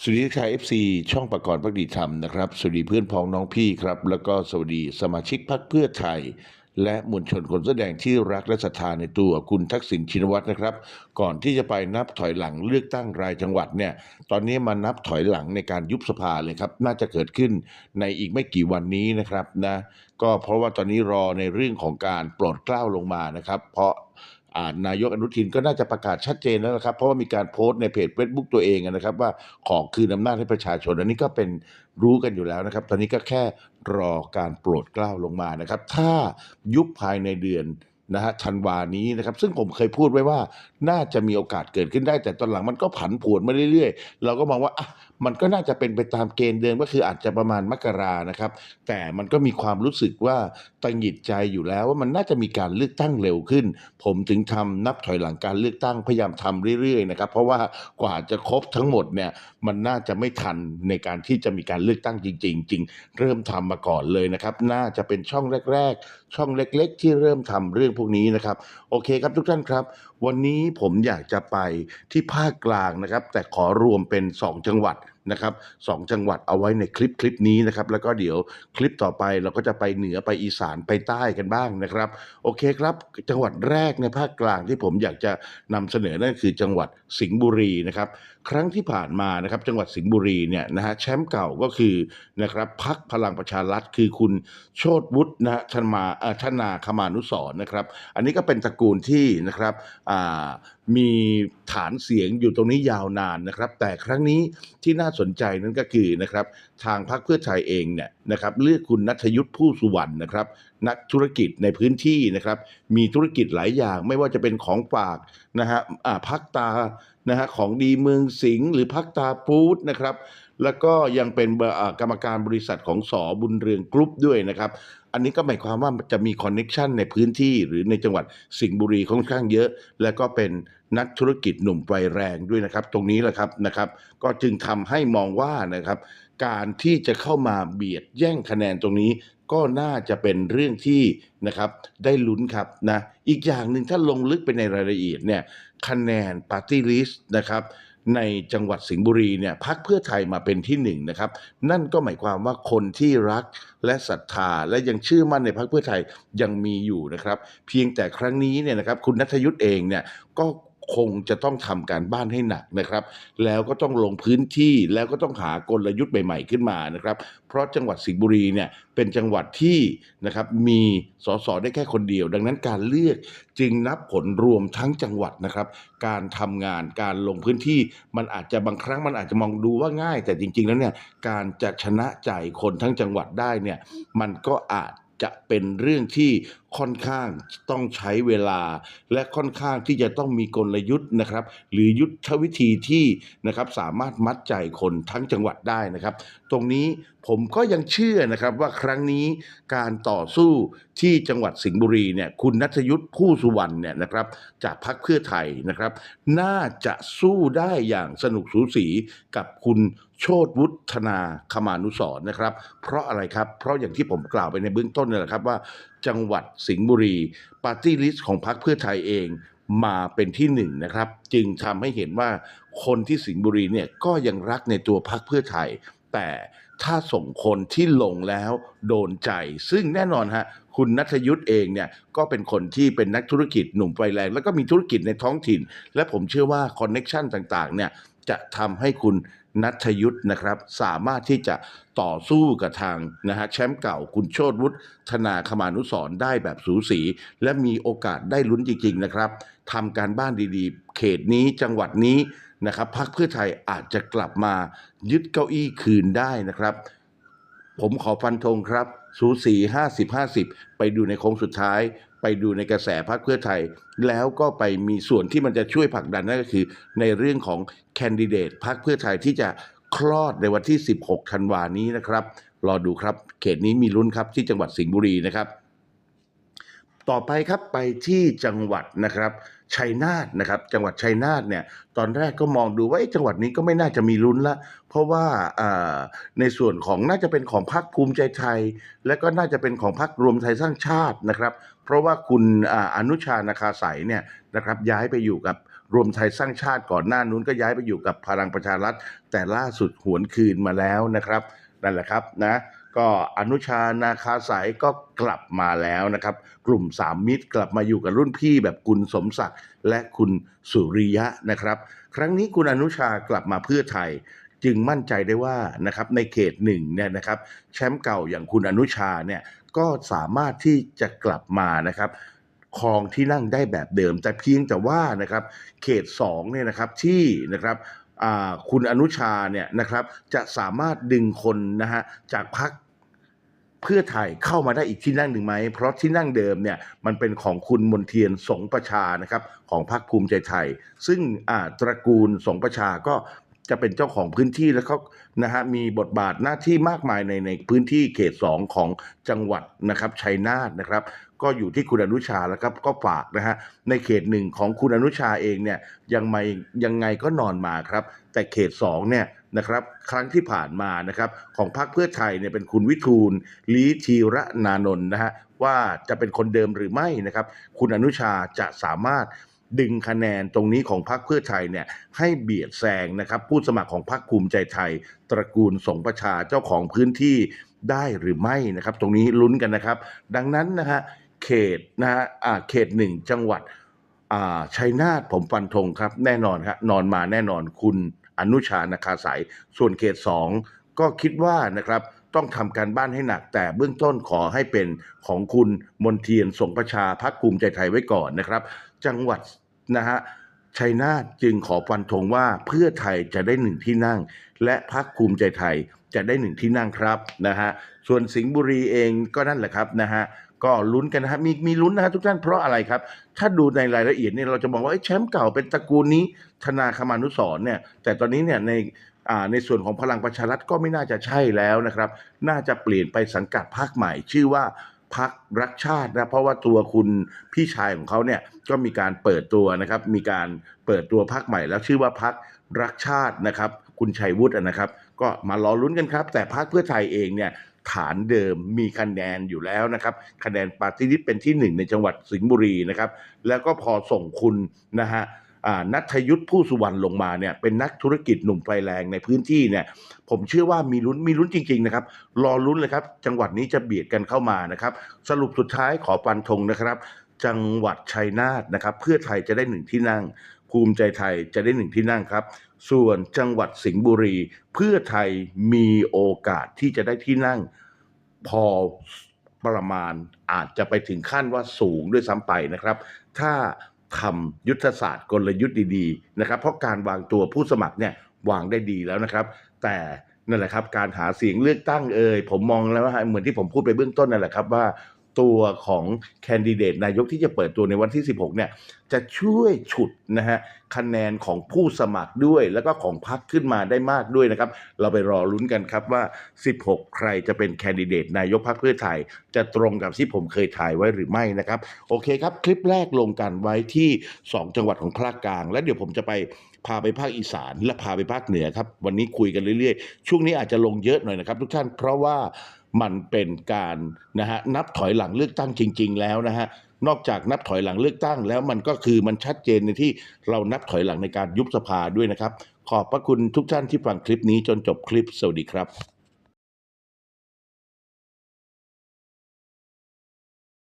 สวัสดีค่ะ FC ช่องประกอบพักดีธรรมนะครับ สวัสดีเพื่อนพ้องน้องพี่ครับ แล้วก็สวัสดีสมาชิกพรรคเพื่อไทย และมวลชนคนแสดงที่รักและศรัทธาในตัวคุณทักษิณชินวัตรนะครับ ก่อนที่จะไปนับถอยหลังเลือกตั้งรายจังหวัดเนี่ย ตอนนี้มานับถอยหลังในการยุบสภาเลยครับ น่าจะเกิดขึ้นในอีกไม่กี่วันนี้นะครับนะ ก็เพราะว่าตอนนี้รอในเรื่องของการโปรดเกล้าลงมานะครับ เพราะ นายกอนุทินก็น่าจะประกาศชัดเจนแล้วนะครับ เพราะว่ามีการโพสต์ในเพจ Facebook ตัวเองนะครับว่าขอคืนอำนาจให้ประชาชน อันนี้ก็เป็นรู้กันอยู่แล้วนะครับ ตอนนี้ก็แค่รอการโปรดเกล้าลงมานะครับ ถ้ายุบภายในเดือนนะฮะธันวานี้นะครับซึ่งผมเคยพูดไว้ว่าน่าจะมีโอกาสเกิดขึ้นได้แต่ตอนหลังมันก็ผันผวนมาเรื่อยๆ เราก็มองว่าอะ มันก็น่าจะเป็นไปตามเกณฑ์เดิมก็คืออาจจะประมาณมกรานะครับ แต่มันก็มีความรู้สึกว่าตังหิดใจอยู่แล้วว่ามันน่าจะมีการเลือกตั้งเร็วขึ้น ผมถึงทำนับถอยหลังการเลือกตั้งพยายามทำเรื่อยๆนะครับ เพราะว่ากว่าจะครบทั้งหมดเนี่ยมันน่าจะไม่ทันในการที่จะมีการเลือกตั้งจริง ๆ จริง เริ่มทำมาก่อนเลยนะครับ น่าจะเป็นช่องแรก ๆ ช่องเล็กๆ ที่เริ่มทำเรื่องพวกนี้นะครับ โอเคครับทุกท่านครับ วันนี้ผมอยากจะไปที่ภาคกลางนะครับ แต่ขอรวมเป็น 2 จังหวัด นะครับสองจังหวัดเอาไว้ในคลิปคลิปนี้นะครับ แล้วก็เดี๋ยวคลิปต่อไปเราก็จะไปเหนือไปอีสานไปใต้กันบ้างนะครับ โอเคครับ จังหวัดแรกในภาคกลางที่ผมอยากจะนำเสนอนั่นคือจังหวัดสิงห์บุรีนะครับ ครั้งที่ผ่านมานะครับ จังหวัดสิงห์บุรีเนี่ยนะฮะแชมป์เก่าก็คือนะครับพักพลังประชารัฐคือคุณโชตวุฒินะฮะชมาอ่อชนาคมานุสรนะครับ อันนี้ก็เป็นตระกูลที่นะครับอ่ามีฐานเสียงอยู่ตรงนี้ยาวนานนะครับ แต่ครั้งนี้ที่น่าสนใจนั่นก็คือนะครับทางพรรคเพื่อไทยเองเนี่ยนะครับเลือกคุณนัทยุทธ์ผู้สุวรรณนะครับนักธุรกิจในพื้นที่นะครับมีธุรกิจหลายอย่างไม่ว่าจะเป็นของฝากนะฮะอ่าพักตานะฮะของดีเมืองสิงห์หรือพักตาฟู้ดนะครับแล้วก็ยังเป็นกรรมการบริษัทของสอบุญเรืองกรุ๊ปด้วยนะครับ อันนี้ก็หมายความว่าจะมีคอนเน็ชันในพื้นที่หรือในจังหวัดสิงห์บุรีค่อนข้างเยอะ แล้วก็เป็นนักธุรกิจหนุ่มไฟแรงด้วยนะครับ ตรงนี้แหละครับนะครับ ก็จึงทำให้มองว่านะครับ การที่จะเข้ามาเบียดแย่งคะแนนตรงนี้ก็น่าจะเป็นเรื่องที่นะครับได้ลุ้นครับนะอีกอย่างหนึ่งถ้าลงลึกไปในรายละเอียดเนี่ยคะแนนปาร์ตี้ลิสต์นะครับ ในจังหวัดสิงห์บุรีเนี่ยพักเพื่อไทยมาเป็นที่หนึ่งนะครับ นั่นก็หมายความว่าคนที่รักและศรัทธาและยังเชื่อมั่นในพักเพื่อไทยยังมีอยู่นะครับ เพียงแต่ครั้งนี้เนี่ยนะครับคุณนัทยุทธ์เองเนี่ยก็ คงจะต้องทำการบ้านให้หนักนะครับ แล้วก็ต้องลงพื้นที่แล้วก็ต้องหากลยุทธ์ใหม่ ๆ ขึ้นมานะครับ เพราะจังหวัดสิงห์บุรีเนี่ยเป็นจังหวัดที่นะครับมีสสได้แค่คนเดียว ดังนั้นการเลือกจึงนับผลรวมทั้งจังหวัดนะครับ การทำงานการลงพื้นที่มันอาจจะบางครั้งมันอาจจะมองดูว่าง่าย แต่จริง ๆ แล้วเนี่ยการจะชนะใจคนทั้งจังหวัดได้เนี่ยมันก็อาจ จะเป็นเรื่องที่ค่อนข้างต้องใช้เวลา และค่อนข้างที่จะต้องมีกลยุทธ์นะครับ หรือยุทธวิธีที่นะครับสามารถมัดใจคนทั้งจังหวัดได้นะครับ ตรงนี้ผมก็ยังเชื่อนะครับว่าครั้งนี้การต่อสู้ที่จังหวัดสิงห์บุรีเนี่ยคุณนัทยุทธผู้สุวรรณเนี่ยนะครับจากพรรคเพื่อไทยนะครับ น่าจะสู้ได้อย่างสนุกสูสีกับคุณ โชตวุฒนาคมานุสรนะครับ เพราะอะไรครับ เพราะอย่างที่ผมกล่าวไปในเบื้องต้นนี่แหละครับว่า จังหวัดสิงห์บุรีปาร์ตี้ลิสต์ของพรรคเพื่อไทยเองมาเป็นที่หนึ่งนะครับ จึงทำให้เห็นว่าคนที่สิงห์บุรีเนี่ยก็ยังรักในตัวพรรคเพื่อไทย แต่ถ้าส่งคนที่ลงแล้วโดนใจ ซึ่งแน่นอนฮะคุณนัทยุทธ์เองเนี่ยก็เป็นคนที่เป็นนักธุรกิจหนุ่มไฟแรง แล้วก็มีธุรกิจในท้องถิ่น และผมเชื่อว่าคอนเน็ชันต่างๆเนี่ยจะทำให้คุณ นัทยุทธนะครับ สามารถที่จะต่อสู้กับทางนะฮะแชมป์เก่าคุณโชตวุฒิธนาคมานุสรได้แบบสูสี และมีโอกาสได้ลุ้นจริง ๆ นะครับทำการบ้านดีๆ เขตนี้จังหวัดนี้นะครับพรรคเพื่อไทยอาจจะกลับมายึดเก้าอี้คืนได้นะครับ ผมขอฟันธงครับ สูสี 50 50 ไปดูในโค้งสุดท้าย ไปดูในกระแสพรรคเพื่อไทย แล้วก็ไปมีส่วนที่มันจะช่วยผลักดันนั่นก็คือ ในเรื่องของแคนดิเดตพรรคเพื่อไทยที่จะคลอดในวันที่ 16ธันวานี้นะครับรอดูครับเขตนี้มีลุ้นครับที่จังหวัดสิงห์บุรีนะครับ ต่อไปครับไปที่จังหวัดนะครับ ชัยนาทนะครับจังหวัดชัยนาทเนี่ยตอนแรกก็มองดูว่าเอ๊ะจังหวัดนี้ก็ไม่น่าจะมีลุ้นละ เพราะว่าในส่วนของน่าจะเป็นของพรรคภูมิใจไทย และก็น่าจะเป็นของพรรครวมไทยสร้างชาตินะครับ เพราะว่าคุณออนุชานาคาสายเนี่ยนะครับย้ายไปอยู่กับรวมไทยสร้างชาติก่อนหน้านู้นก็ย้ายไปอยู่กับพลังประชารัฐแต่ล่าสุดหวนคืนมาแล้วนะครับนั่นแหละครับนะ ก็อนุชานาคาสายก็กลับมาแล้วนะครับ กลุ่มสามมิตรกลับมาอยู่กับรุ่นพี่แบบคุณสมศักดิ์และคุณสุริยะนะครับ ครั้งนี้คุณอนุชากลับมาเพื่อไทยจึงมั่นใจได้ว่านะครับในเขตหนึ่งเนี่ยนะครับแชมป์เก่าอย่างคุณอนุชาเนี่ยก็สามารถที่จะกลับมานะครับครองที่นั่งได้แบบเดิม แต่เพียงแต่ว่านะครับเขต2เนี่ยนะครับที่นะครับคุณอนุชาเนี่ยนะครับจะสามารถดึงคนนะฮะจากพรรค เพื่อไทยเข้ามาได้อีกที่นั่งหนึ่งไหม เพราะที่นั่งเดิมเนี่ยมันเป็นของคุณมนเทียนสงประชานะครับของพรรคภูมิใจไทย ซึ่งอาตระกูลสงประชาก็จะเป็นเจ้าของพื้นที่แล้วเขานะฮะมีบทบาทหน้าที่มากมายในในพื้นที่เขต 2 ของจังหวัดนะครับชัยนาทนะครับ ก็อยู่ที่คุณอนุชาแล้วครับก็ฝากนะฮะในเขตหนึ่งของคุณอนุชาเองเนี่ยยังไม่ยังไงก็นอนมาครับ แต่เขต2เนี่ยนะครับครั้งที่ผ่านมานะครับของพรรคเพื่อไทยเนี่ยเป็นคุณวิทูลลีธีระนานนท์นะฮะว่าจะเป็นคนเดิมหรือไม่นะครับคุณอนุชาจะสามารถดึงคะแนนตรงนี้ของพรรคเพื่อไทยเนี่ยให้เบียดแซงนะครับผู้สมัครของพรรคภูมิใจไทย ตระกูลสงประชาเจ้าของพื้นที่ได้หรือไม่นะครับ ตรงนี้ลุ้นกันนะครับ ดังนั้นนะฮะ เขตนะฮะเขตหนึ่งจังหวัดชัยนาทผมฟันธงครับ แน่นอนครับนอนมาแน่นอนคุณอนุชานาคาสายส่วนเขตสองก็คิดว่านะครับต้องทำการบ้านให้หนัก แต่เบื้องต้นขอให้เป็นของคุณมนเทียนสงประชาพักภูมิใจไทยไว้ก่อนนะครับ จังหวัดนะฮะชัยนาทจึงขอฟันธงว่าเพื่อไทยจะได้หนึ่งที่นั่ง และพักภูมิใจไทยจะได้หนึ่งที่นั่งครับนะฮะส่วนสิงห์บุรีเองก็นั่นแหละครับนะฮะ ก็ลุ้นกันนะฮะมีมีลุ้นนะฮะทุกท่านเพราะอะไรครับ ถ้าดูในรายละเอียดเนี่ยเราจะมองว่าแชมป์เก่าเป็นตระกูลนี้ธนาคมานุสรเนี่ยแต่ตอนนี้เนี่ยในอ่าในส่วนของพลังประชารัฐก็ไม่น่าจะใช่แล้วนะครับ น่าจะเปลี่ยนไปสังกัดพรรคใหม่ ชื่อว่าพักรักชาตินะเพราะว่าตัวคุณพี่ชายของเขาเนี่ยก็มีการเปิดตัวนะครับ มีการเปิดตัวพรรคใหม่ แล้วชื่อว่าพักรักชาตินะครับ คุณชัยวุฒินะครับ ก็มารอลุ้นกันครับ แต่พรรคเพื่อไทยเองเนี่ย ฐานเดิมมีคะแนนอยู่แล้วนะครับคะแนนปาร์ตี้ลิสต์เป็นที่หนึ่งในจังหวัดสิงห์บุรีนะครับแล้วก็พอส่งคุณนะฮะนัทยุทธ์ผู้สุวรรณลงมาเนี่ยเป็นนักธุรกิจหนุ่มไฟแรงในพื้นที่เนี่ยผมเชื่อว่ามีลุ้นมีลุ้นจริงๆนะครับรอลุ้นเลยครับจังหวัดนี้จะเบียดกันเข้ามานะครับสรุปสุดท้ายขอฟันธงนะครับ จังหวัดชัยนาทนะครับเพื่อไทยจะได้หนึ่งที่นั่ง ภูมิใจไทยจะได้หนึ่งที่นั่งครับ ส่วนจังหวัดสิงห์บุรี เพื่อไทยมีโอกาสที่จะได้ที่นั่งพอประมาณอาจจะไปถึงขั้นว่าสูงด้วยซ้ำไปนะครับ ถ้าทำยุทธศาสตร์กลยุทธ์ดีๆนะครับ เพราะการวางตัวผู้สมัครเนี่ยวางได้ดีแล้วนะครับ แต่นั่นแหละครับ การหาเสียงเลือกตั้งเอ่ยผมมองแล้วเหมือนที่ผมพูดไปเบื้องต้นนั่นแหละครับว่า ตัวของแคนดิเดตนายกที่จะเปิดตัวในวันที่ 16 เนี่ย จะช่วยฉุดนะฮะคะแนนของผู้สมัครด้วย แล้วก็ของพรรคขึ้นมาได้มากด้วยนะครับ เราไปรอลุ้นกันครับว่า 16 ใครจะเป็นแคนดิเดตนายกพรรคเพื่อไทย จะตรงกับที่ผมเคยถ่ายไว้หรือไม่นะครับ โอเคครับ คลิปแรกลงกันไว้ที่ 2 จังหวัดของภาคกลาง แล้วเดี๋ยวผมจะไปพาไปภาคอีสานและพาไปภาคเหนือครับ วันนี้คุยกันเรื่อยๆ ช่วงนี้อาจจะลงเยอะหน่อยนะครับ ทุกท่านเพราะว่า มันเป็นการนะฮะนับถอยหลังเลือกตั้งจริง ๆ แล้วนะฮะนอกจากนับถอยหลังเลือกตั้งแล้วมันก็คือมันชัดเจนในที่เรานับถอยหลังในการยุบสภาด้วยนะครับ ขอบพระคุณทุกท่านที่ฟังคลิปนี้จนจบคลิปสวัสดีครับ